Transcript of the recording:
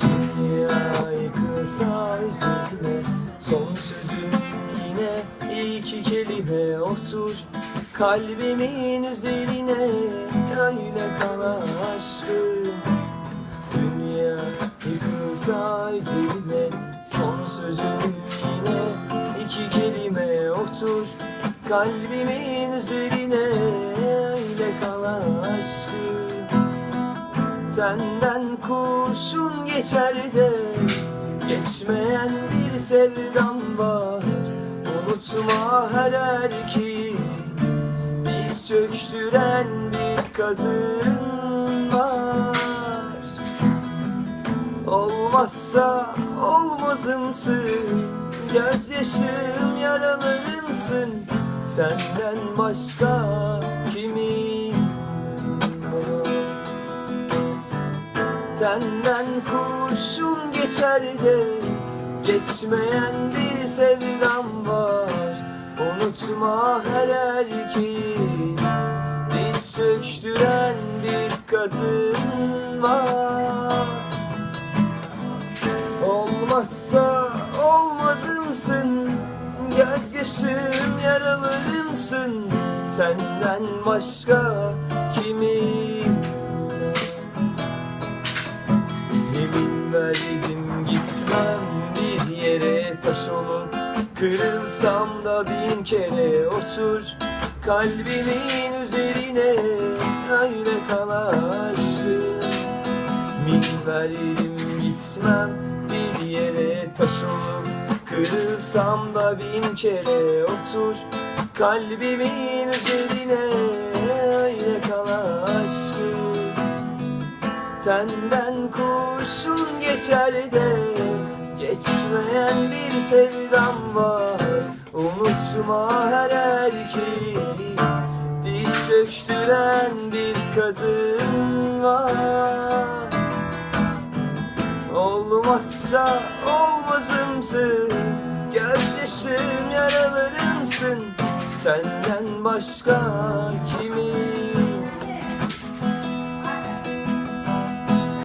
Dünya yıkılsa üzerine Son sözüm yine iki kelime otur. Kalbimin üzerine öyle kal aşkım. Dünya yıkılsa üzerine Son sözüm yine iki kelime otur. Kalbimin üzerine Tenden kurşun geçer de Geçmeyen bir sevdam var. Unutma her erkeği Diz çöktüren bir kadın var. Olmazsa olmazımsın Gözyaşım yaralarımsın. Senden başka Tenden kurşun geçer de Geçmeyen bir sevdam var. Unutma her erkeği Diz çöktüren bir kadın var. Olmazsa olmazımsın Gözyaşım yaralarımsın. Senden başka Kırılsam da bin kere otur Kalbimin üzerine. Öyle kal aşkım Min verdim gitmem bir yere taş olup Kırılsam da bin kere otur Kalbimin üzerine. Öyle kal aşkım Tenden kurşun geçer de Geçmeyen bir sevdam var. Unutma her erkeği. Diz çöktüren bir kadın var. Olmazsa olmazımsın. Gözyaşım yaralarımsın. Senden başka kimin